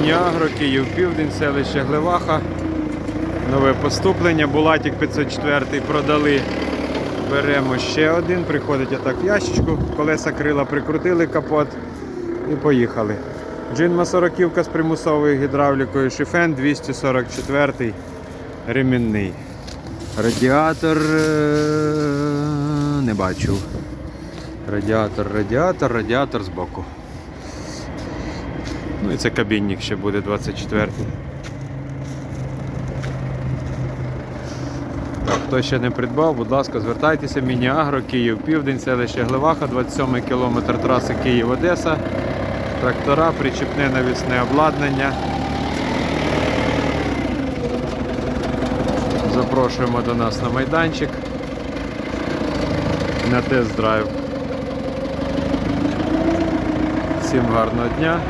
Мініагро, Київ Південь, селище Глеваха. Нове поступлення. Булатик 504 продали. Беремо ще один, приходить отак в ящичку, колеса крила прикрутили капот і поїхали. Джинма 40 з примусовою гідравлікою, шифен 244 ремінний. Радіатор е, не бачу. Радіатор, радіатор, радіатор збоку. Ну і це кабінник ще буде 24. Так, хто ще не придбав, будь ласка, звертайтеся. Міні-Агро, Київ, Південь, селище Глеваха, 27 кілометр траси Київ-Одеса. Трактора, причіпне навісне обладнання. Запрошуємо до нас на майданчик. На тест-драйв. Всім гарного дня.